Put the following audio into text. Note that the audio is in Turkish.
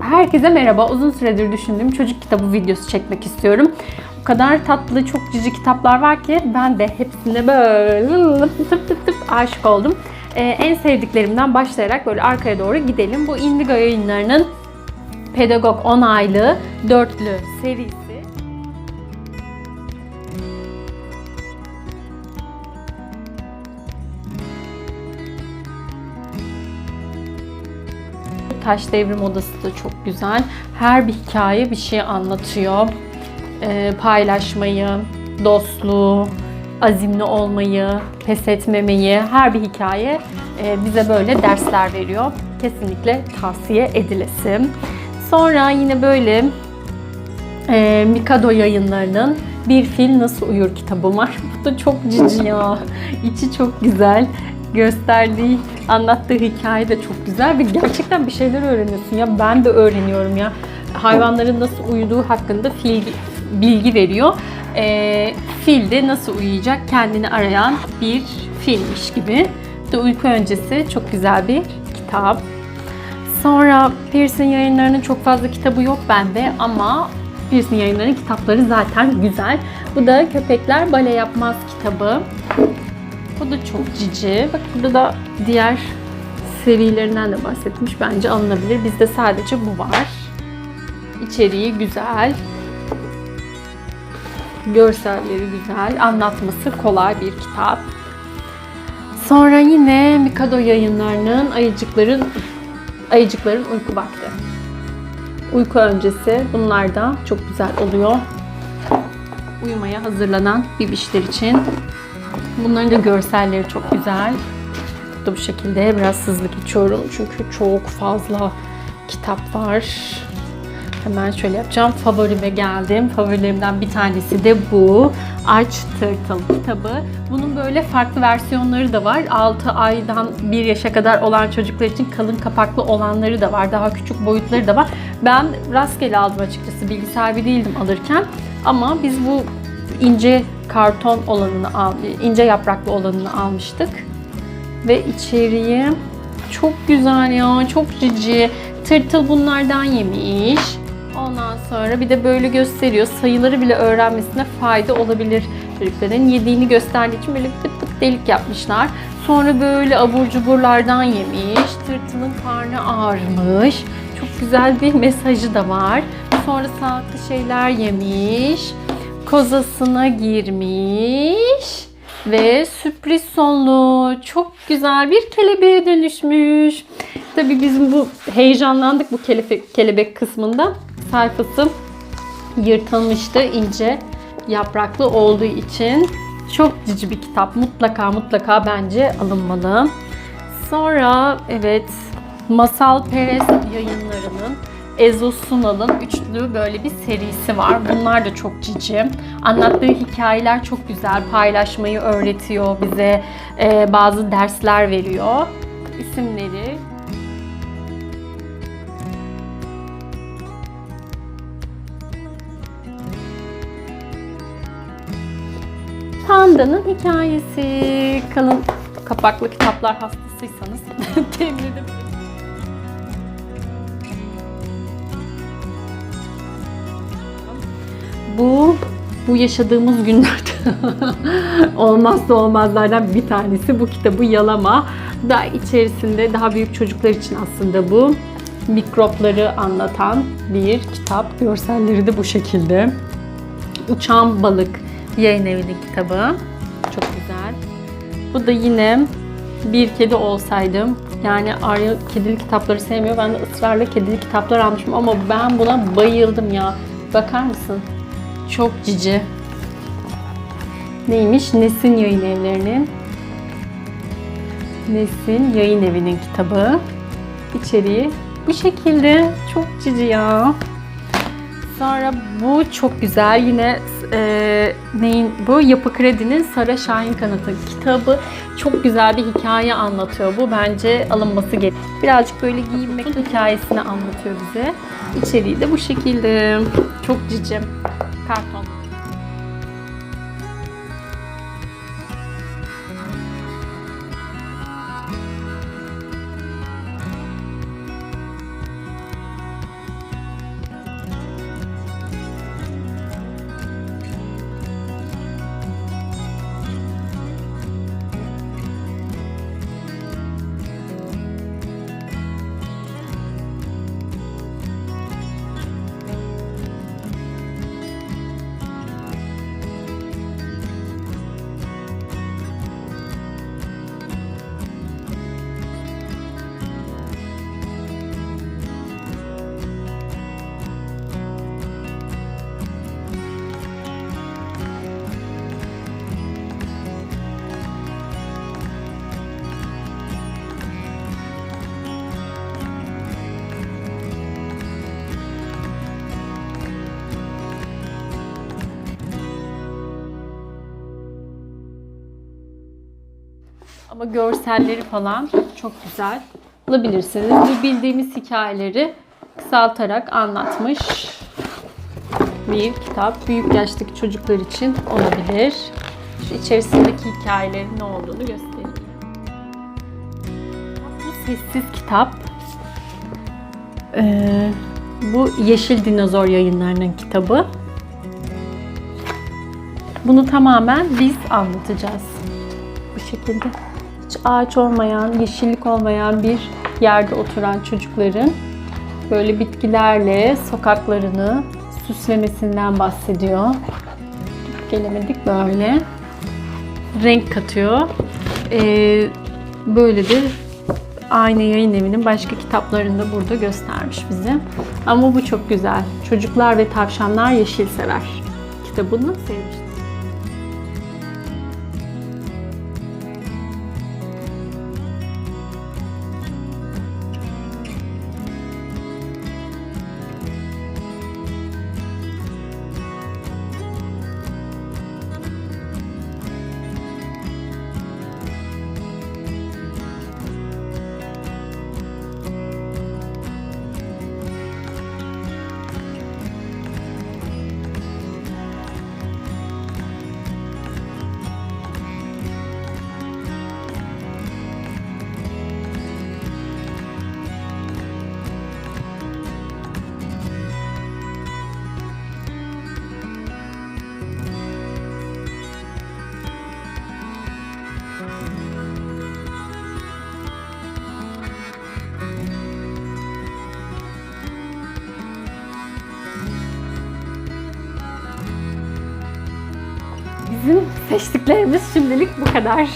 Herkese merhaba. Uzun süredir düşündüğüm çocuk kitabı videosu çekmek istiyorum. O kadar tatlı, çok cici kitaplar var ki ben de hepsine böyle tıp tıp tıp aşık oldum. Ee, en sevdiklerimden başlayarak böyle arkaya doğru gidelim. Bu Indigo yayınlarının Pedagog 10 aylığı dörtlü serisi. Taş Devrim Odası da çok güzel. Her bir hikaye bir şey anlatıyor. Ee, paylaşmayı, dostluğu, azimli olmayı, pes etmemeyi, her bir hikaye e, bize böyle dersler veriyor. Kesinlikle tavsiye edilesi. Sonra yine böyle e, Mikado yayınlarının Bir Fil Nasıl Uyur kitabı var. Bu da çok cici ya. İçi çok güzel. Gösterdiği, anlattığı hikaye de çok güzel ve gerçekten bir şeyler öğreniyorsun ya. Ben de öğreniyorum ya. Hayvanların nasıl uyuduğu hakkında fil, bilgi veriyor. E, fil de nasıl uyuyacak kendini arayan bir filmiş gibi. Da uyku öncesi çok güzel bir kitap. Sonra Pearson yayınlarının çok fazla kitabı yok bende ama Pearson yayınlarının kitapları zaten güzel. Bu da Köpekler Bale Yapmaz kitabı. Bu da çok cici. Bak burada da diğer serilerinden de bahsetmiş. Bence alınabilir. Bizde sadece bu var. İçeriği güzel. Görselleri güzel. Anlatması kolay bir kitap. Sonra yine Mikado yayınlarının Ayıcıkların Ayıcıkların Uyku Vakti. Uyku öncesi bunlar da çok güzel oluyor. Uyumaya hazırlanan bibişler için. Bunların da görselleri çok güzel. Da bu şekilde biraz hızlı geçiyorum çünkü çok fazla kitap var. Hemen şöyle yapacağım. Favorime geldim. Favorilerimden bir tanesi de bu. Arch Turtle kitabı. Bunun böyle farklı versiyonları da var. 6 aydan 1 yaşa kadar olan çocuklar için kalın kapaklı olanları da var. Daha küçük boyutları da var. Ben rastgele aldım açıkçası. Bilgi sahibi değildim alırken. Ama biz bu ince karton olanını al, ince yapraklı olanını almıştık. Ve içeriği çok güzel ya, çok cici. Tırtıl bunlardan yemiş. Ondan sonra bir de böyle gösteriyor. Sayıları bile öğrenmesine fayda olabilir çocukların. Yediğini gösterdiği için böyle pıt pıt delik yapmışlar. Sonra böyle abur cuburlardan yemiş. Tırtılın karnı ağrımış. Çok güzel bir mesajı da var. Sonra sağlıklı şeyler yemiş. Kozasına girmiş. Ve sürpriz sonlu çok güzel bir kelebeğe dönüşmüş. Tabii bizim bu heyecanlandık bu kelebek, kelebek kısmında. Sayfası yırtılmıştı ince yapraklı olduğu için. Çok cici bir kitap. Mutlaka mutlaka bence alınmalı. Sonra evet Masal Perez yayınlarının Ezo Sunal'ın üçlü böyle bir serisi var. Bunlar da çok cici. Anlattığı hikayeler çok güzel. Paylaşmayı öğretiyor bize. Ee, bazı dersler veriyor. İsimleri Panda'nın hikayesi. Kalın kapaklı kitaplar hastasıysanız temin edebilirim. Bu bu yaşadığımız günlerde olmazsa olmazlardan bir tanesi bu kitabı Yalama. Da içerisinde daha büyük çocuklar için aslında bu mikropları anlatan bir kitap. Görselleri de bu şekilde. Uçan Balık yayın evinin kitabı. Çok güzel. Bu da yine bir kedi olsaydım. Yani Arya kedili kitapları sevmiyor. Ben de ısrarla kedili kitaplar almışım ama ben buna bayıldım ya. Bakar mısın? Çok cici. Neymiş? Nesin Yayın Evlerinin. Nesin Yayın Evi'nin kitabı. İçeriği bu şekilde. Çok cici ya. Sonra bu çok güzel. Yine e, neyin bu? Yapı Kredi'nin Sara Şahin Kanatı kitabı. Çok güzel bir hikaye anlatıyor bu. Bence alınması gerek. Birazcık böyle giyinmek hikayesini anlatıyor bize. İçeriği de bu şekilde. Çok cici. Karton. Ama görselleri falan çok güzel. Bulabilirsiniz. Bu bildiğimiz hikayeleri kısaltarak anlatmış bir kitap. Büyük yaştaki çocuklar için olabilir. Şu içerisindeki hikayelerin ne olduğunu göstereyim. Bu sessiz kitap. Ee, bu Yeşil Dinozor yayınlarının kitabı. Bunu tamamen biz anlatacağız. Bu şekilde. Hiç ağaç olmayan, yeşillik olmayan bir yerde oturan çocukların böyle bitkilerle sokaklarını süslemesinden bahsediyor. Gelemedik böyle. Renk katıyor. Ee, böyle de aynı yayın evinin başka kitaplarında burada göstermiş bize. Ama bu çok güzel. Çocuklar ve tavşanlar yeşil sever. Kitabını sevmiştim. Bizim seçtiklerimiz şimdilik bu kadar.